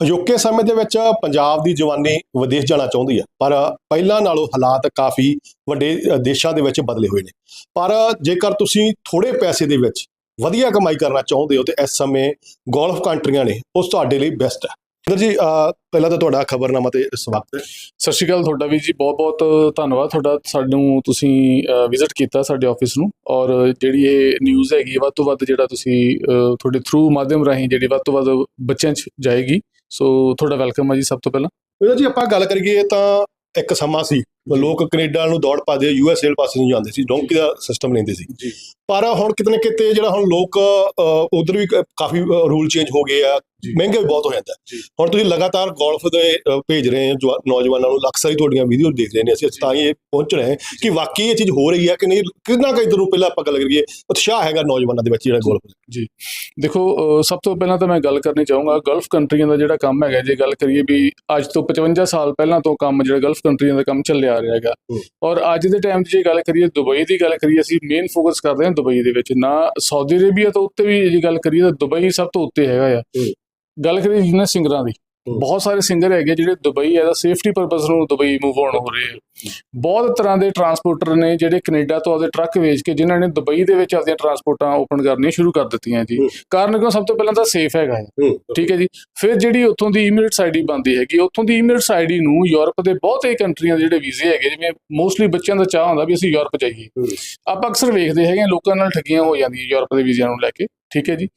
ਅਜੋਕੇ ਸਮੇਂ ਦੇ ਵਿੱਚ ਪੰਜਾਬ ਦੀ ਜਵਾਨੀ ਵਿਦੇਸ਼ ਜਾਣਾ ਚਾਹੁੰਦੀ ਹੈ, ਪਰ ਪਹਿਲਾਂ ਨਾਲੋਂ ਹਾਲਾਤ ਕਾਫੀ ਵੱਡੇ ਦੇਸ਼ਾਂ ਦੇ ਵਿੱਚ ਬਦਲੇ ਹੋਏ ਨੇ। ਪਰ ਜੇਕਰ ਤੁਸੀਂ ਥੋੜੇ ਪੈਸੇ ਦੇ ਵਿੱਚ ਵਧੀਆ ਕਮਾਈ ਕਰਨਾ ਚਾਹੁੰਦੇ ਹੋ, ਤੇ ਇਸ ਸਮੇਂ ਗੋਲਫ ਕੰਟਰੀਆਂ ਨੇ ਉਸ ਤੁਹਾਡੇ ਲਈ ਬੈਸਟ ਹੈ। ਇੰਦਰ ਜੀ ਪਹਿਲਾਂ ਤਾਂ ਤੁਹਾਡਾ ਖਬਰਨਾਮਾ ਤੇ ਸਵਾਗਤ ਹੈ। ਸਤਿ ਸ਼੍ਰੀ ਅਕਾਲ ਤੁਹਾਡਾ ਵੀ ਜੀ ਬਹੁਤ ਬਹੁਤ ਧੰਨਵਾਦ ਤੁਹਾਡਾ, ਸਾਨੂੰ ਤੁਸੀਂ ਵਿਜ਼ਿਟ ਕੀਤਾ ਸਾਡੇ ਆਫਿਸ ਨੂੰ, ਔਰ ਜਿਹੜੀ ਇਹ ਨਿਊਜ਼ ਹੈਗੀ ਵੱਧ ਤੋਂ ਵੱਧ ਜਿਹੜਾ ਤੁਸੀਂ ਤੁਹਾਡੇ ਥਰੂ ਮਾਧਿਅਮ ਰਾਹੀਂ ਜਿਹੜੀ ਵੱਧ ਤੋਂ ਵੱਧ ਬੱਚਿਆਂ 'ਚ ਜਾਏਗੀ ਸੋ ਤੁਹਾਡਾ ਵੈਲਕਮ ਹੈ ਜੀ ਸਭ ਤੋਂ ਪਹਿਲਾਂ। ਇੰਦਰ ਜੀ ਆਪਾਂ ਗੱਲ ਕਰੀਏ ਤਾਂ ਇੱਕ ਸਮਾਂ ਸੀ। ਲੋਕ ਕੈਨੇਡਾ ਨੂੰ ਦੌੜ ਪਾਦੇ ਯੂ ਐਸ ਏ ਪਾਸੇ ਨੂੰ ਜਾਂਦੇ ਸੀ ਡੋਂਕੀ ਦਾ ਸਿਸਟਮ ਲੈਂਦੇ ਸੀ। ਜੀ। ਪਰ ਹੁਣ ਕਿਤੇ ਨਾ ਕਿਤੇ ਜਿਹੜਾ ਹੁਣ ਲੋਕ ਉਧਰ ਵੀ ਕਾਫੀ ਰੂਲ ਚੇਂਜ ਹੋ ਗਏ ਆ ਜੀ। ਮਹਿੰਗੇ ਵੀ ਬਹੁਤ ਹੋ ਜਾਂਦਾ ਜੀ। ਹੁਣ ਤੁਸੀਂ ਲਗਾਤਾਰ ਗੋਲਫ ਦੇ ਭੇਜ ਰਹੇ ਹੋ ਜਵਾ- ਨੌਜਵਾਨਾਂ ਨੂੰ ਅਕਸਰ ਹੀ ਤੁਹਾਡੀਆਂ ਵੀਡੀਓ ਦੇਖ ਰਹੇ ਨੇ ਅਸੀਂ ਤਾਂ ਹੀ ਇਹ ਪਹੁੰਚ ਰਹੇ ਹਾਂ ਕਿ ਵਾਕਈ ਇਹ ਚੀਜ਼ ਹੋ ਰਹੀ ਹੈ ਕਿ ਨਹੀਂ ਕਿੰਨਾ ਕੁ ਇਧਰੋਂ ਪਹਿਲਾਂ ਆਪਾਂ ਗੱਲ ਕਰੀਏ ਉਤਸ਼ਾਹ ਹੈਗਾ ਨੌਜਵਾਨਾਂ ਦੇ ਵਿੱਚ ਜਿਹੜਾ ਗੋਲਫ ਦੇਖੋ ਅਹ, ਸਭ ਤੋਂ ਪਹਿਲਾਂ ਤਾਂ ਮੈਂ ਗੱਲ ਕਰਨੀ ਚਾਹੂੰਗਾ ਗਲਫ ਕੰਟਰੀਆਂ ਦਾ ਜਿਹੜਾ ਕੰਮ ਹੈਗਾ ਜੇ ਗੱਲ ਕਰੀਏ ਵੀ ਅੱਜ ਤੋਂ 55 ਸਾਲ ਪਹਿਲਾਂ ਤੋਂ ਕੰਮ ਜਿਹੜਾ ਗਲਫ ਕੰਟਰੀਆਂ ਦਾ ਕੰਮ ਚੱਲਿਆ ਆ ਰਿਹਾ ਹੈਗਾ। ਔਰ ਅੱਜ ਦੇ ਟਾਈਮ 'ਚ ਜੇ ਗੱਲ ਕਰੀਏ ਦੁਬਈ ਦੀ ਗੱਲ ਕਰੀਏ ਅਸੀਂ ਮੇਨ ਫੋਕਸ ਕਰਦੇ ਹਾਂ ਦੁਬਈ ਦੇ ਵਿੱਚ ਨਾ ਸਾਊਦੀ ਅਰੇਬੀਆ ਤੋਂ ਉੱਤੇ ਵੀ ਜੇ ਗੱਲ ਕਰੀਏ ਤਾਂ ਦੁਬਈ ਸਭ ਤੋਂ ਉੱਤੇ ਹੈਗਾ ਆ। ਗੱਲ ਕਰੀਏ ਜਿਹਨਾਂ ਸਿੰਗਰਾਂ ਦੀ। ਬਹੁਤ ਸਾਰੇ ਸਿੰਗਰ ਹੈਗੇ ਜਿਹੜੇ ਦੁਬਈ ਐਦਾ ਸੇਫਟੀ ਪਰਪਸ ਨੂੰ ਦੁਬਈ ਮੂਵ ਆਨ ਹੋ ਰਹੇ ਆ ਬਹੁਤ ਤਰ੍ਹਾਂ ਦੇ ਟਰਾਂਸਪੋਰਟਰ ਨੇ ਜਿਹੜੇ ਕੈਨੇਡਾ ਤੋਂ ਆਪਦੇ ਟਰੱਕ ਵੇਚ ਕੇ ਜਿਨ੍ਹਾਂ ਨੇ ਦੁਬਈ ਦੇ ਵਿੱਚ ਆਪਦੀਆਂ ਟਰਾਂਸਪੋਰਟਾਂ ਓਪਨ ਕਰਨੀਆਂ ਸ਼ੁਰੂ ਕਰ ਦਿੱਤੀਆਂ ਜੀ। ਕਾਰਨ ਕਿਉਂ ਸਭ ਤੋਂ ਪਹਿਲਾਂ ਤਾਂ ਸੇਫ ਹੈਗਾ ਹੈ ਠੀਕ ਹੈ ਜੀ ਫਿਰ ਜਿਹੜੀ ਉੱਥੋਂ ਦੀ ਇਮੀਰੇਟਸ ਆਈਡੀ ਬਣਦੀ ਹੈਗੀ ਉੱਥੋਂ ਦੀ ਇਮੀਰੇਟਸ ਆਈਡੀ ਨੂੰ ਯੂਰਪ ਦੇ ਬਹੁਤੇ ਕੰਟਰੀਆਂ ਦੇ ਜਿਹੜੇ ਵੀਜ਼ੇ ਹੈਗੇ ਜਿਵੇਂ ਮੋਸਟਲੀ ਬੱਚਿਆਂ ਦਾ ਚਾਹ ਹੁੰਦਾ ਵੀ ਅਸੀਂ ਯੂਰਪ ਜਾਈਏ। ਆਪਾਂ ਅਕਸਰ ਵੇਖਦੇ ਹੈਗੇ ਲੋਕਾਂ ਨਾਲ ਠੱਗੀਆਂ ਹੋ ਜਾਂਦੀਆਂ ਯੂਰਪ ਦੇ ਵੀਜ਼ਿਆਂ ਨੂੰ ਲੈ ਕੇ ਠੀਕ ਹੈ ਜੀ।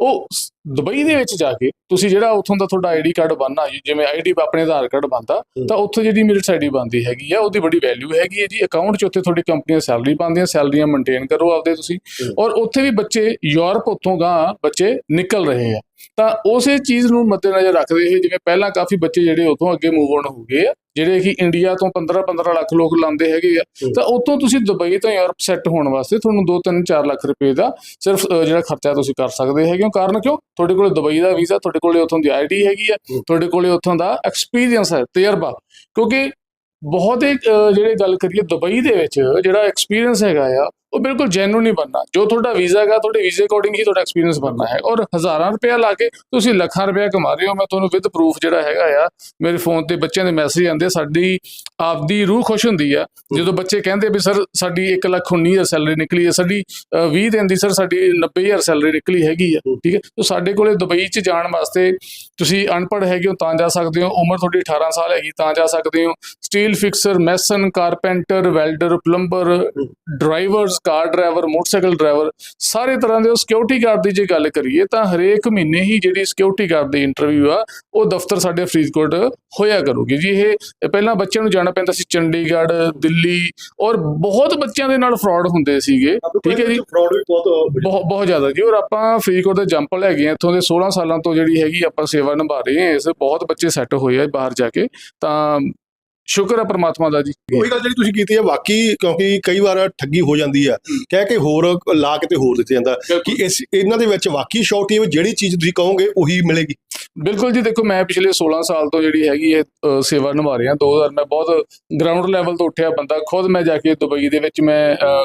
ਉਹ ਦੁਬਈ ਦੇ ਵਿੱਚ ਜਾ ਕੇ ਤੁਸੀਂ ਜਿਹੜਾ ਉੱਥੋਂ ਦਾ ਤੁਹਾਡਾ ਆਈਡੀ ਕਾਰਡ ਬਣਨਾ ਜਿਵੇਂ ਆਈਡੀ ਆਪਣੇ ਆਧਾਰ ਕਾਰਡ ਬਣਦਾ। ਤਾਂ ਉੱਥੇ ਜਿਹੜੀ ਇਮੀਰੇਟਸ ਆਈਡੀ ਬਣਦੀ ਹੈਗੀ ਆ ਉਹਦੀ ਬੜੀ ਵੈਲਿਊ ਹੈਗੀ ਹੈ ਜੀ ਅਕਾਊਂਟ 'ਚ ਉੱਥੇ ਤੁਹਾਡੀ ਕੰਪਨੀਆਂ ਸੈਲਰੀ ਪਾਉਂਦੀਆਂ ਸੈਲਰੀਆਂ ਮੇਨਟੇਨ ਕਰੋ ਆਪਦੇ ਤੁਸੀਂ ਹੂੰ। ਔਰ ਉੱਥੇ ਵੀ ਬੱਚੇ ਯੂਰਪ ਉੱਥੋਂ ਗਾਂ ਬੱਚੇ ਨਿਕਲ ਰਹੇ ਆ ਤਾਂ ਉਸੇ ਚੀਜ਼ ਨੂੰ ਮੱਦੇਨਜ਼ਰ ਰੱਖਦੇ ਹੋਏ ਜਿਵੇਂ ਪਹਿਲਾਂ ਕਾਫੀ ਬੱਚੇ ਜਿਹੜੇ ਉਥੋਂ ਅੱਗੇ ਮੂਵ ਆਨ ਹੋ ਗਏ ਆ ਜਿਹੜੇ ਕਿ ਇੰਡੀਆ ਤੋਂ 15 15 ਲੱਖ ਲੋਕ ਲਾਉਂਦੇ ਹੈਗੇ ਆ ਹੂੰ। ਤਾਂ ਉਤੋਂ ਤੁਸੀਂ ਦੁਬਈ ਤੋਂ ਯੂਰਪ ਸੈੱਟ ਹੋਣ ਵਾਸਤੇ ਤੁਹਾਨੂੰ 2 3 4 ਲੱਖ ਰੁਪਏ ਦਾ ਸਿਰਫ ਜਿਹੜਾ ਖਰਚਾ ਤੁਸੀਂ ਕਰ ਸਕਦੇ ਹੈਗੇ ਹੋ ਕਾਰਨ ਕਿਉਂ ਤੁਹਾਡੇ ਕੋਲੇ ਦੁਬਈ ਦਾ ਵੀਜ਼ਾ ਤੁਹਾਡੇ ਕੋਲੇ ਉਥੋਂ ਦੀ ਆਈਡੀ ਹੈਗੀ ਆ ਹੂੰ। ਤੁਹਾਡੇ ਕੋਲੇ ਉਥੋਂ ਦਾ ਐਕਸਪੀਰੀਅੰਸ ਹੈ ਤਜਰਬਾ ਕਿਉਂਕਿ ਬਹੁਤ ਹੀ ਅ, ਜਿਹੜੇ ਗੱਲ ਕਰੀਏ ਦੁਬਈ ਦੇ ਵਿੱਚ ਜਿਹੜਾ ਐਕਸਪੀਰੀਅੰਸ ਹੈਗਾ ਆ ਉਹ ਬਿਲਕੁਲ ਜੈਨੂਨ ਨਹੀਂ ਬਣਨਾ ਜੋ ਤੁਹਾਡਾ ਵੀਜ਼ਾ ਹੈਗਾ ਤੁਹਾਡੇ ਵੀਜ਼ੇ ਅਕੋਰਡਿੰਗ ਹੀ ਤੁਹਾਡਾ ਐਕਸਪੀਰੀਅੰਸ ਬਣਨਾ ਹੈ। ਔਰ ਹਜ਼ਾਰਾਂ ਰੁਪਏ ਲਾ ਕੇ ਤੁਸੀਂ ਲੱਖਾਂ ਰੁਪਏ ਕਮਾ ਰਹੇ ਹੋ। ਮੈਂ ਤੁਹਾਨੂੰ ਵਿਦ ਪ੍ਰੂਫ ਜਿਹੜਾ ਹੈਗਾ ਆ ਮੇਰੇ ਫੋਨ ਤੇ ਬੱਚਿਆਂ ਦੇ ਮੈਸੇਜ ਆਉਂਦੇ ਸਾਡੀ ਆਪਦੀ ਰੂਹ ਖੁਸ਼ ਹੁੰਦੀ ਆ। ਜਦੋਂ ਬੱਚੇ ਕਹਿੰਦੇ ਵੀ ਸਰ ਸਾਡੀ 1 ਲੱਖ 19000 ਸੈਲਰੀ ਨਿਕਲੀ ਹੈ ਸਾਡੀ ਅ, 20 ਦਿਨ ਦੀ ਸਰ ਸਾਡੀ 90000 ਸੈਲਰੀ ਨਿਕਲੀ ਹੈਗੀ ਆ। ਠੀਕ ਹੈ? ਤਾਂ ਸਾਡੇ ਕੋਲੇ ਦੁਬਈ 'ਚ ਜਾਣ ਵਾਸਤੇ ਤੁਸੀਂ ਅਨਪੜ੍ਹ ਹੈਗੇ ਹੋ ਤਾਂ ਜਾ ਸਕਦੇ ਹੋ। ਉਮਰ ਤੁਹਾਡੀ 18 ਸਾਲ ਹੈਗੀ ਤਾਂ ਜਾ ਸਕਦੇ ਹੋ। Steel fixer mason carpenter welder plumber drivers car driver motorcycle driver ਸਾਰੇ ਤਰ੍ਹਾਂ ਦੇ ਸਿਕਿਉਰਿਟੀ ਗਾਰਡ ਦੀ ਜੇ ਗੱਲ ਕਰੀਏ ਤਾਂ ਹਰੇਕ ਮਹੀਨੇ ਹੀ ਜਿਹੜੀ ਸਿਕਿਉਰਿਟੀ ਗਾਰਡ ਦੀ ਇੰਟਰਵਿਊ ਆ ਉਹ ਦਫ਼ਤਰ ਸਾਡੇ ਫਰੀਦਕੋਟ ਹੋਇਆ ਕਰੂਗੀ ਜੀ। ਇਹ ਪਹਿਲਾਂ ਬੱਚਿਆਂ ਨੂੰ ਜਾਣਾ ਪੈਂਦਾ ਸੀ ਚੰਡੀਗੜ੍ਹ ਦਿੱਲੀ ਔਰ ਬਹੁਤ ਬੱਚਿਆਂ ਦੇ ਨਾਲ ਫਰਾਡ ਹੁੰਦੇ ਸੀਗੇ। ਠੀਕ ਹੈ ਜੀ। ਫਰਾਡ ਵੀ ਬਹੁਤ ਬਹੁਤ ਜ਼ਿਆਦਾ ਜੀ। ਔਰ ਆਪਾਂ ਫਰੀਦਕੋਟ ਦੇ ਜੰਪਲ ਹੈਗੇ ਆ। ਇੱਥੋਂ ਦੇ 16 ਸਾਲਾਂ ਤੋਂ ਜਿਹੜੀ ਹੈਗੀ ਆਪਾਂ ਸੇਵਾ ਨਿਭਾ ਰਹੇ ਹਾਂ ਇਸ ਬਹੁਤ ਬੱਚੇ ਸੈੱਟ ਹੋਏ ਆ ਬਾਹਰ ਜਾ ਕੇ। ਤਾਂ ਸ਼ੁਕਰ ਹੈ ਪ੍ਰਮਾਤਮਾ ਦਾ ਜੀ। ਉਹੀ ਗੱਲ ਜਿਹੜੀ ਤੁਸੀਂ ਕੀਤੀ ਹੈ ਵਾਕਈ ਕਿਉਂਕਿ ਕਈ ਵਾਰ ਠੱਗੀ ਹੋ ਜਾਂਦੀ ਆ ਕਹਿ ਕੇ ਹੋਰ ਲਾ ਕੇ ਤੇ ਹੋਰ ਦਿੱਤੇ ਜਾਂਦਾ। ਕਿ ਇਸ ਇਹਨਾਂ ਦੇ ਵਿੱਚ ਵਾਕਈ ਸ਼ੌਰਟੀ ਹੈ ਜਿਹੜੀ ਚੀਜ਼ ਤੁਸੀਂ ਕਹੋਗੇ ਉਹੀ ਮਿਲੇਗੀ। ਬਿਲਕੁਲ ਜੀ ਦੇਖੋ ਮੈਂ ਪਿਛਲੇ 16 ਸਾਲ ਤੋਂ ਜਿਹੜੀ ਹੈਗੀ ਹੈ ਅ, ਸੇਵਾ ਨਿਭਾ ਰਿਹਾ। 2000 ਮੈਂ ਬਹੁਤ ਗਰਾਊਂਡ ਲੈਵਲ ਤੋਂ ਉੱਠਿਆ ਬੰਦਾ। ਖੁਦ ਮੈਂ ਜਾ ਕੇ ਦੁਬਈ ਦੇ ਵਿੱਚ ਮੈਂ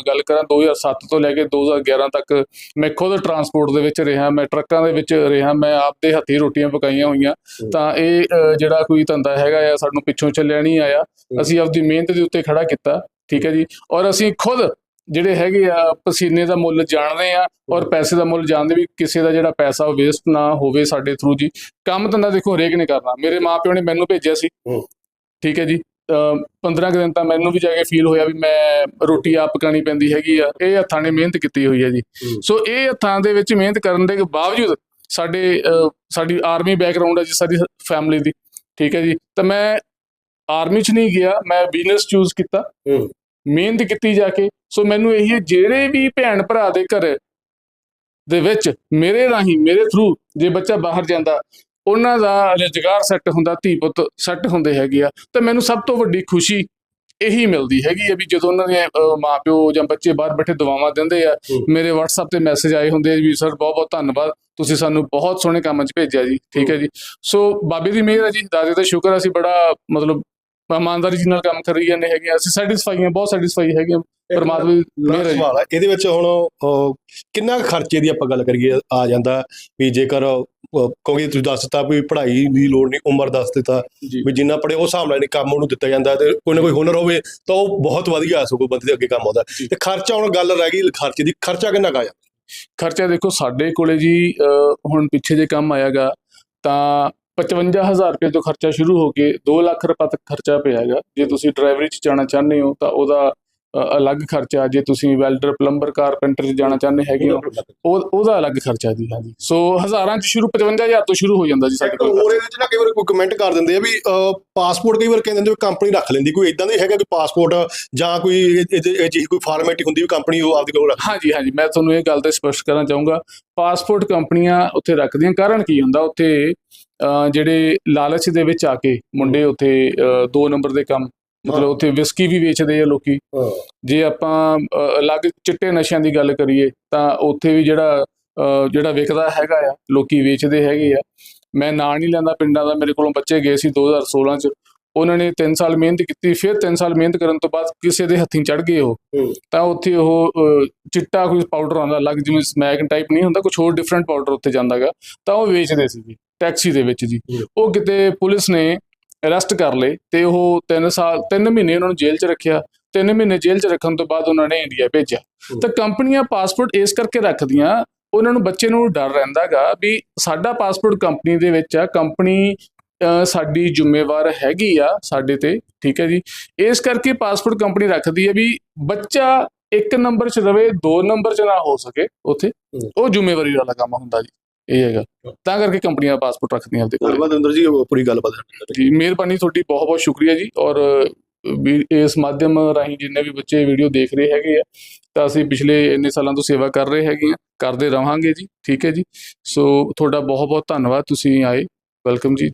ਗੱਲ ਕਰਾਂ 2007 ਤੋਂ ਲੈ ਕੇ 2011 ਤੱਕ ਮੈਂ ਖੁਦ ਟਰਾਂਸਪੋਰਟ ਦੇ ਵਿੱਚ ਰਿਹਾ। ਮੈਂ ਟਰੱਕਾਂ ਦੇ ਵਿੱਚ ਰਿਹਾ। ਮੈਂ ਆਪਦੇ ਹੱਥੀਂ ਰੋਟੀਆਂ ਪਕਾਈਆਂ ਹੋਈਆਂ। ਹੂੰ। ਤਾਂ ਇਹ ਜਿਹੜਾ ਕੋਈ ਧੰਦਾ ਹੈਗਾ ਆ ਸਾਨੂੰ ਪਿੱਛੋਂ ਚੱਲਿਆ ਨਹੀਂ ਆਇਆ। ਅਸੀਂ ਆਪਦੀ ਮਿਹਨਤ ਦੇ ਉੱਤੇ ਖੜਾ ਕੀਤਾ ਠੀਕ ਹੈ ਜੀ? ਔਰ ਅਸੀਂ ਖੁਦ ਜਿਹੜੇ ਹੈਗੇ ਆ ਪਸੀਨੇ ਦਾ ਮੁੱਲ ਜਾਣਦੇ ਆ ਔਰ ਪੈਸੇ ਦਾ ਮੁੱਲ ਜਾਣਦੇ ਵੀ ਕਿਸੇ ਦਾ ਜਿਹੜਾ ਪੈਸਾ ਉਹ ਵੇਸਟ ਨਾ ਹੋਵੇ ਸਾਡੇ ਥਰੂ ਜੀ। ਕੰਮ ਧੰਦਾ ਦੇਖੋ ਹਰੇਕ ਨੇ ਕਰਨਾ। ਮੇਰੇ ਮਾਪਿਓ ਨੇ ਮੈਨੂੰ ਭੇਜਿਆ ਸੀ। ਠੀਕ ਹੈ ਜੀ? ਅਮ 15 ਕੁ ਦਿਨ ਤਾਂ ਮੈਨੂੰ ਵੀ ਜਾ ਕੇ ਫੀਲ ਹੋਇਆ ਵੀ ਮੈਂ ਰੋਟੀ ਆਪ ਪਕਾਣੀ ਪੈਂਦੀ ਹੈਗੀ ਆ। ਇਹ ਹੱਥਾਂ ਨੇ ਮਿਹਨਤ ਕੀਤੀ ਹੋਈ ਹੈ ਜੀ। ਸੋ ਇਹ ਹੱਥਾਂ ਦੇ ਵਿੱਚ ਮਿਹਨਤ ਕਰਨ ਦੇ ਬਾਵਜੂਦ ਸਾਡੇ ਸਾਡੀ ਆਰਮੀ ਬੈਕਗ੍ਰਾਉਂਡ ਹੈ ਜੀ ਸਾਡੀ ਫੈਮਿਲੀ ਦੀ। ਠੀਕ ਹੈ ਜੀ? ਤਾਂ ਮੈਂ ਆਰਮੀ 'ਚ ਨਹੀਂ ਗਿਆ ਮੈਂ ਬਿਜ਼ਨਸ ਚੂਜ਼ ਕੀਤਾ। ਹੂੰ। ਮਿਹਨਤ ਕੀਤੀ ਜਾ ਕੇ। ਸੋ ਮੈਨੂੰ ਇਹੀ ਹੈ, ਜਿਹੜੇ ਵੀ ਭੈਣ ਭਰਾ ਦੇ ਘਰ ਦੇ ਵਿੱਚ ਮੇਰੇ ਰਾਹੀਂ ਮੇਰੇ ਥਰੂ ਜੇ ਬੱਚਾ ਬਾਹਰ ਜਾਂਦਾ ਉਹਨਾਂ ਦਾ ਰੁਜ਼ਗਾਰ ਸੈੱਟ ਹੁੰਦਾ ਧੀ ਪੁੱਤ ਸੈੱਟ ਹੁੰਦੇ ਹੈਗੇ ਆ ਤਾਂ ਮੈਨੂੰ ਸਭ ਤੋਂ ਵੱਡੀ ਖੁਸ਼ੀ ਇਹੀ ਮਿਲਦੀ ਹੈਗੀ ਆ ਵੀ ਜਦੋਂ ਉਹਨਾਂ ਦੇ ਮਾਪਿਓ ਜਾਂ ਬੱਚੇ ਬਾਹਰ ਬੈਠੇ ਦੁਆਵਾਂ ਦਿੰਦੇ ਆ ਹੂੰ। ਮੇਰੇ WhatsApp ਤੇ ਮੈਸੇਜ ਆਏ ਹੁੰਦੇ ਆ ਵੀ ਸਰ ਬਹੁਤ ਬਹੁਤ ਧੰਨਵਾਦ ਤੁਸੀਂ ਸਾਨੂੰ ਬਹੁਤ ਸੋਹਣੇ ਕੰਮ 'ਚ ਭੇਜਿਆ ਜੀ। ਠੀਕ ਹੈ ਜੀ। ਸੋ ਬਾਬੇ ਦੀ ਮਿਹਰ ਹੈ ਜੀ। ਦਾਦੇ ਦਾ ਸ਼ੁਕਰ ਹੈ, ਅਸੀਂ ਬੜਾ ਮਤਲਬ ਇਮਾਨਦਾਰੀ ਜੀ ਨਾਲ ਕੰਮ ਕਰ ਰਹੀ ਜਾਂਦੇ ਹੈਗੇ ਆ। ਅਸੀਂ ਸੈਟੀਸਫਾਈ ਹਾਂ ਬਹੁਤ ਸੈਟੀਸਫਾਈ ਹੈਗੇ ਆ। ਪਰਮਾਤਮਾ ਦੀ ਮਿਹਰ ਹੈ ਜੀ ਸਵਾਲ ਹੈ ਇਹਦੇ ਵਿੱਚ ਹੁਣ ਅਹ, ਕਿੰਨਾ ਕੁ ਖਰਚੇ ਦੀ ਆਪਾਂ ਗੱਲ ਕਰੀਏ ਆ ਜਾਂਦਾ ਵੀ ਜੇਕਰ ਅਹ ਕਿਉਂਕਿ ਤੁਸੀਂ ਦੱਸ ਦਿੱਤਾ ਵੀ ਪੜ੍ਹਾਈ ਦੀ ਲੋੜ ਨਹੀਂ ਉਮਰ ਦੱਸ ਦਿੱਤਾ ਜੀ ਵੀ ਜਿੰਨਾ ਪੜ੍ਹੇ ਉਸ ਹਿਸਾਬ ਨਾਲ ਨਹੀਂ ਕੰਮ ਉਹਨੂੰ ਦਿੱਤਾ ਜਾਂਦਾ ਤੇ ਕੋਈ ਨਾ ਕੋਈ ਹੁਨਰ ਹੋਵੇ ਤਾਂ ਉਹ ਬਹੁਤ ਵਧੀਆ ਸਗੋਂ ਬੰਦੇ ਦੇ ਅੱਗੇ ਕੰਮ ਆਉਂਦਾ। ਤੇ ਖਰਚਾ ਹੁਣ ਗੱਲ ਰਹਿ ਗਈ ਖਰਚੇ ਦੀ ਖਰਚਾ ਕਿੰਨਾ ਕੁ ਖਰਚਾ ਦੇਖੋ ਸਾਡੇ ਕੋਲੇ ਜੀ ਅਹ, ਹੁਣ ਪਿੱਛੇ ਜੇ ਕੰਮ ਆਇਆਗਾ ਤਾਂ 55000 ਰੁਪਏ ਤੋਂ ਖਰਚਾ ਸ਼ੁਰੂ ਹੋ ਕੇ 2 ਲੱਖ ਰੁਪਏ ਤੱਕ ਖਰਚਾ ਪਿਆ ਹੈਗਾ। ਜੇ ਤੁਸੀਂ ਡਰਾਈਵਰੀ ਚ ਜਾਣਾ ਚਾਹੁੰਦੇ ਹੋ ਤਾਂ ਉਹਦਾ ਅਲੱਗ ਖਰਚਾ ਜੇ ਤੁਸੀਂ ਵੈਲਡਰ ਪਲੰਬਰ ਕਾਰਪੈਂਟਰ ਜਾਣਾ ਚਾਹੁੰਦੇ ਹੈਗੇ ਹੋ ਉਹ ਉਹਦਾ ਅਲੱਗ ਖਰਚਾ ਜੀ ਹਾਂਜੀ। ਸੋ ਹਜ਼ਾਰਾਂ ਚ ਸ਼ੁਰੂ 55000 ਤੋਂ ਸ਼ੁਰੂ ਹੋ ਜਾਂਦਾ ਜੀ ਸਾਡੇ ਕੋਲ। ਹੋਰ ਇਹਦੇ ਵਿੱਚ ਨਾ ਕਈ ਵਾਰ ਕੋਈ ਕਮੈਂਟ ਕਰ ਦਿੰਦੇ ਆ ਵੀ ਪਾਸਪੋਰਟ ਕਈ ਵਾਰ ਕਹਿੰਦੇ ਨੇ ਕੰਪਨੀ ਰੱਖ ਲੈਂਦੀ ਕੋਈ ਇਦਾਂ ਦਾ ਹੈਗਾ ਕਿ ਪਾਸਪੋਰਟ ਜਾਂ ਕੋਈ ਅਜਿਹੀ ਕੋਈ ਫਾਰਮੈਲਿਟੀ ਹੁੰਦੀ ਵੀ ਕੰਪਨੀ ਉਹ ਆਪਦੇ ਕੋਲ ਰੱਖ ਹਾਂਜੀ ਹਾਂਜੀ ਮੈਂ ਤੁਹਾਨੂੰ ਇਹ ਗੱਲ ਤੇ ਸਪਸ਼ਟ ਕਰਨਾ ਚਾਹੂੰਗਾ। ਪਾਸਪੋਰਟ ਕੰਪਨੀਆਂ ਉੱਥੇ ਰੱਖਦੀਆਂ ਕਾਰਨ ਕੀ ਹੁੰਦਾ ਉੱਥੇ ਜਿਹੜੇ ਲਾਲਚ ਦੇ ਵਿੱਚ ਆ ਕੇ ਮੁੰਡੇ ਉੱਥੇ ਦੋ ਨੰਬਰ ਦੇ ਕੰਮ ਮਤਲਬ ਉੱਥੇ ਵਿਸਕੀ ਵੀ ਵੇਚਦੇ ਆ ਲੋਕੀ। ਜੇ ਆਪਾਂ ਅਲੱਗ ਚਿੱਟੇ ਨਸ਼ਿਆਂ ਦੀ ਗੱਲ ਕਰੀਏ ਤਾਂ ਉੱਥੇ ਵੀ ਜਿਹੜਾ ਜਿਹੜਾ ਵਿਕਦਾ ਹੈਗਾ ਆ ਲੋਕੀ ਵੇਚਦੇ ਹੈਗੇ ਆ। ਮੈਂ ਨਾਂ ਨਹੀਂ ਲੈਂਦਾ ਪਿੰਡਾਂ ਦਾ ਮੇਰੇ ਕੋਲੋਂ ਬੱਚੇ ਗਏ ਸੀ 2016 ਚ। ਉਹਨਾਂ ਨੇ 3 ਸਾਲ ਮਿਹਨਤ ਕੀਤੀ ਫਿਰ 3 ਸਾਲ ਮਿਹਨਤ ਕਰਨ ਤੋਂ ਬਾਅਦ ਕਿਸੇ ਦੇ ਹੱਥੀਂ ਚੜ ਗਏ ਉਹ। ਹੂੰ। ਤਾਂ ਉੱਥੇ ਉਹ ਚਿੱਟਾ ਕੋਈ ਪਾਊਡਰ ਆਉਂਦਾ ਅਲੱਗ ਜਿਵੇਂ ਸਮੈਕ ਟਾਈਪ ਨਹੀਂ ਹੁੰਦਾ ਕੁਝ ਹੋਰ ਡਿਫਰੈਂਟ ਪਾਊਡਰ ਉੱਥੇ ਜਾਂਦਾਗਾ ਤਾਂ ਉਹ ਵੇਚਦੇ ਸੀ ਜੀ ਟੈਕਸੀ ਦੇ ਵਿੱਚ ਜੀ। ਹੂੰ। ਉਹ ਕਿਤੇ ਪੁਲਿਸ ਨੇ ਅਰੈਸਟ ਕਰ ਲਏ ਤੇ ਉਹ 3 ਸਾਲ 3 ਮਹੀਨੇ ਉਹਨਾਂ ਨੂੰ ਜੇਲ੍ਹ 'ਚ ਰੱਖਿਆ। 3 ਮਹੀਨੇ ਜੇਲ੍ਹ 'ਚ ਰੱਖਣ ਤੋਂ ਬਾਅਦ ਉਹਨਾਂ ਨੇ ਇੰਡੀਆ ਭੇਜਿਆ। ਤਾਂ ਕੰਪਨੀਆਂ ਪਾਸਪੋਰਟ ਇਸ ਕਰਕੇ ਰੱਖਦੀਆਂ ਉਹਨਾਂ ਨੂੰ ਬੱਚੇ ਨੂੰ ਡਰ ਰਹਿੰਦਾਗਾ ਵੀ ਸਾਡਾ ਪਾਸਪੋਰਟ ਕੰਪਨੀ ਦੇ ਵਿੱਚ ਆ ਕੰਪਨੀ ਸਾਡੀ ਜ਼ਿੰਮੇਵਾਰ ਹੈਗੀ ਆ ਸਾਡੇ ਤੇ ਠੀਕ ਹੈ ਜੀ। ਇਸ ਕਰਕੇ ਪਾਸਪੋਰਟ ਕੰਪਨੀ ਰੱਖਦੀ ਹੈ ਵੀ ਬੱਚਾ ਇੱਕ ਨੰਬਰ 'ਚ ਰਵੇ ਦੋ ਨੰਬਰ 'ਚ ਨਾ ਹੋ ਸਕੇ ਉੱਥੇ। ਉਹ ਜ਼ਿੰਮੇਵਾਰੀ ਵਾਲਾ ਕੰਮ ਹੁੰਦਾ ਜੀ। ਇਹ ਹੈਗਾ। ਤਾਂ ਕਰਕੇ ਕੰਪਨੀਆਂ ਪਾਸਪੋਰਟ ਰੱਖਦੀਆਂ ਆਪਦੇ ਕੋਲ। ਧੰਨਵਾਦ ਅੰਦਰ ਜੀ ਉਹ ਪੂਰੀ ਗੱਲਬਾਤ ਜੀ ਮਿਹਰਬਾਨੀ ਤੁਹਾਡੀ ਬਹੁਤ ਬਹੁਤ ਸ਼ੁਕਰੀਆ ਜੀ। ਔਰ ਵੀ ਇਸ ਮਾਧਿਅਮ ਰਾਹੀਂ ਜਿੰਨੇ ਵੀ ਬੱਚੇ ਵੀਡੀਓ ਦੇਖ ਰਹੇ ਹੈਗੇ ਆ ਤਾਂ ਅਸੀਂ ਪਿਛਲੇ ਇੰਨੇ ਸਾਲਾਂ ਤੋਂ ਸੇਵਾ ਕਰ ਰਹੇ ਹੈਗੇ ਆ। ਕਰਦੇ ਰਵਾਂਗੇ ਜੀ ਠੀਕ ਹੈ ਜੀ। ਸੋ ਤੁਹਾਡਾ ਬਹੁਤ ਬਹੁਤ ਧੰਨਵਾਦ ਤੁਸੀਂ ਆਏ। ਵੈਲਕਮ ਜੀ।